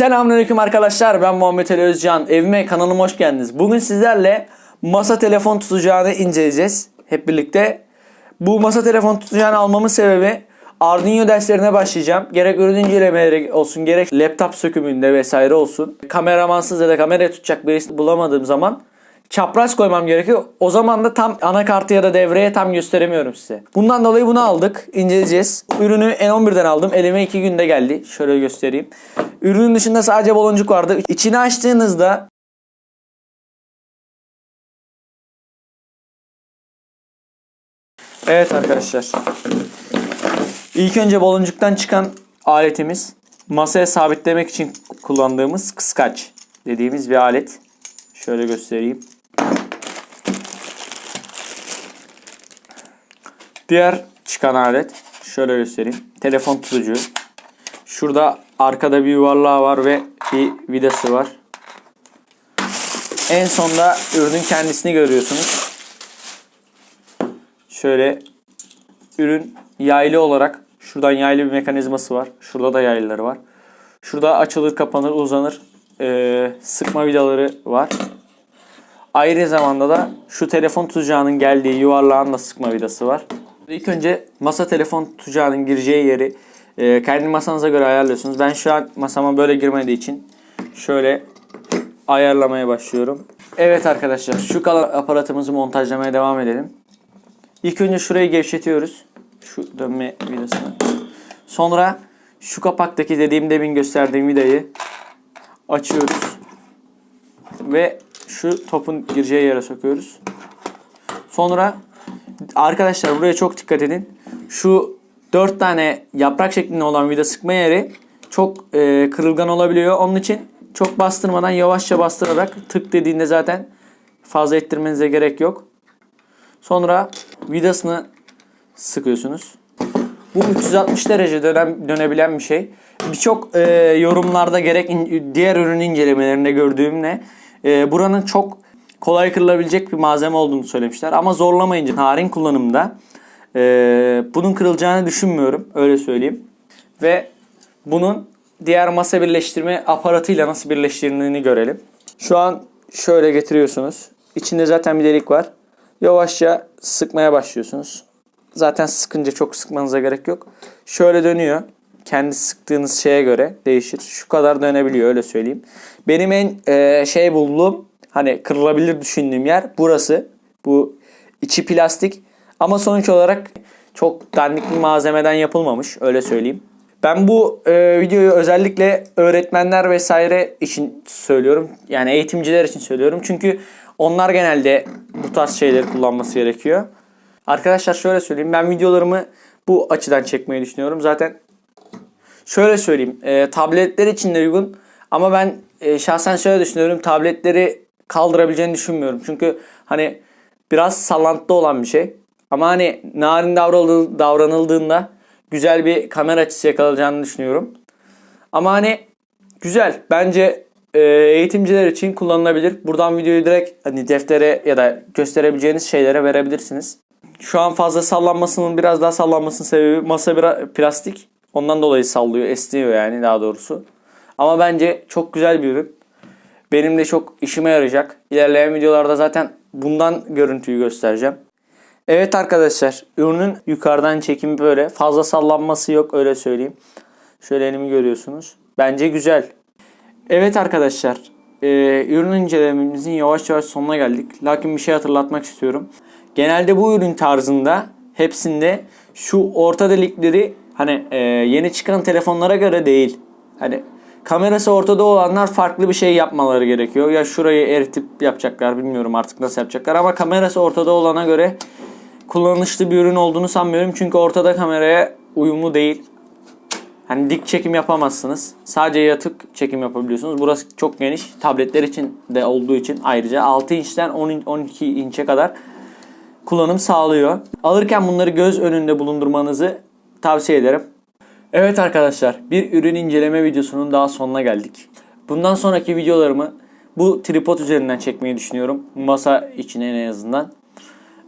Selamünaleyküm arkadaşlar. Ben Muhammed Ali Özcan. Evime kanalıma hoş geldiniz. Bugün sizlerle masa telefon tutacağını inceleyeceğiz hep birlikte. Bu masa telefon tutacağını almamın sebebi Arduino derslerine başlayacağım. Gerek ürün incelemeleri olsun, gerek laptop sökümünde vesaire olsun. Kameramansız ya da kameraya tutacak birisi bulamadığım zaman çapraz koymam gerekiyor. O zaman da tam anakartı ya da devreye tam gösteremiyorum size. Bundan dolayı bunu aldık. inceleyeceğiz. Ürünü N11'den aldım. Elime 2 günde geldi. Şöyle göstereyim. Ürünün dışında sadece baloncuk vardı. İçini açtığınızda Evet arkadaşlar. İlk önce baloncuktan çıkan aletimiz masaya sabitlemek için kullandığımız kıskaç dediğimiz bir alet. Şöyle göstereyim. Diğer çıkan alet şöyle göstereyim. Telefon tutucu. Şurada arkada bir yuvarlağı var ve bir vidası var. En sonda ürünün kendisini görüyorsunuz. Şöyle ürün yaylı olarak şuradan yaylı bir mekanizması var. Şurada da yaylıları var. Şurada açılır kapanır uzanır ee, sıkma vidaları var. Ayrı zamanda da şu telefon tutacağının geldiği yuvarlağın da sıkma vidası var. İlk önce masa telefon tutacağının gireceği yeri e, kendi masanıza göre ayarlıyorsunuz. Ben şu an masama böyle girmediği için şöyle ayarlamaya başlıyorum. Evet arkadaşlar şu kalan aparatımızı montajlamaya devam edelim. İlk önce şurayı gevşetiyoruz. Şu dönme vidasını. Sonra şu kapaktaki dediğim demin gösterdiğim vidayı açıyoruz. Ve şu topun gireceği yere sokuyoruz. Sonra arkadaşlar buraya çok dikkat edin. Şu 4 tane yaprak şeklinde olan vida sıkma yeri çok e, kırılgan olabiliyor. Onun için çok bastırmadan yavaşça bastırarak tık dediğinde zaten fazla ettirmenize gerek yok. Sonra vidasını sıkıyorsunuz. Bu 360 derece dönem, dönebilen bir şey. Birçok e, yorumlarda gerek in- diğer ürün incelemelerinde gördüğümle e, buranın çok kolay kırılabilecek bir malzeme olduğunu söylemişler. Ama zorlamayınca narin kullanımda e, bunun kırılacağını düşünmüyorum. Öyle söyleyeyim. Ve bunun diğer masa birleştirme aparatıyla nasıl birleştirildiğini görelim. Şu an şöyle getiriyorsunuz. İçinde zaten bir delik var. Yavaşça sıkmaya başlıyorsunuz. Zaten sıkınca çok sıkmanıza gerek yok. Şöyle dönüyor. Kendi sıktığınız şeye göre değişir. Şu kadar dönebiliyor öyle söyleyeyim. Benim en e, şey bulduğum hani kırılabilir düşündüğüm yer burası. Bu içi plastik ama sonuç olarak çok dandik malzemeden yapılmamış öyle söyleyeyim. Ben bu e, videoyu özellikle öğretmenler vesaire için söylüyorum. Yani eğitimciler için söylüyorum. Çünkü onlar genelde bu tarz şeyleri kullanması gerekiyor. Arkadaşlar şöyle söyleyeyim. Ben videolarımı bu açıdan çekmeyi düşünüyorum. Zaten şöyle söyleyeyim. E, tabletler için de uygun. Ama ben e, şahsen şöyle düşünüyorum. Tabletleri kaldırabileceğini düşünmüyorum. Çünkü hani biraz sallantıda olan bir şey. Ama hani narin davranıl- davranıldığında güzel bir kamera açısı yakalayacağını düşünüyorum. Ama hani güzel. Bence e, eğitimciler için kullanılabilir. Buradan videoyu direkt hani deftere ya da gösterebileceğiniz şeylere verebilirsiniz. Şu an fazla sallanmasının biraz daha sallanmasının sebebi masa biraz plastik. Ondan dolayı sallıyor, esniyor yani daha doğrusu. Ama bence çok güzel bir ürün. Benim de çok işime yarayacak. İlerleyen videolarda zaten bundan görüntüyü göstereceğim. Evet arkadaşlar ürünün yukarıdan çekimi böyle. Fazla sallanması yok öyle söyleyeyim. Şöyle elimi görüyorsunuz. Bence güzel. Evet arkadaşlar e, ürün incelememizin yavaş yavaş sonuna geldik. Lakin bir şey hatırlatmak istiyorum. Genelde bu ürün tarzında hepsinde şu orta delikleri hani e, yeni çıkan telefonlara göre değil. Hani kamerası ortada olanlar farklı bir şey yapmaları gerekiyor. Ya şurayı eritip yapacaklar bilmiyorum artık nasıl yapacaklar ama kamerası ortada olana göre kullanışlı bir ürün olduğunu sanmıyorum. Çünkü ortada kameraya uyumlu değil. Hani dik çekim yapamazsınız. Sadece yatık çekim yapabiliyorsunuz. Burası çok geniş. Tabletler için de olduğu için ayrıca 6 inçten 10 in- 12 inçe kadar kullanım sağlıyor. Alırken bunları göz önünde bulundurmanızı tavsiye ederim. Evet arkadaşlar bir ürün inceleme videosunun daha sonuna geldik. Bundan sonraki videolarımı bu tripod üzerinden çekmeyi düşünüyorum. Masa içine en azından.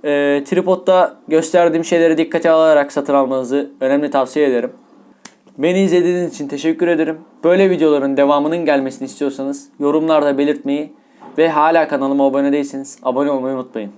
Ee, tripodda gösterdiğim şeyleri dikkate alarak satın almanızı önemli tavsiye ederim. Beni izlediğiniz için teşekkür ederim. Böyle videoların devamının gelmesini istiyorsanız yorumlarda belirtmeyi ve hala kanalıma abone değilseniz abone olmayı unutmayın.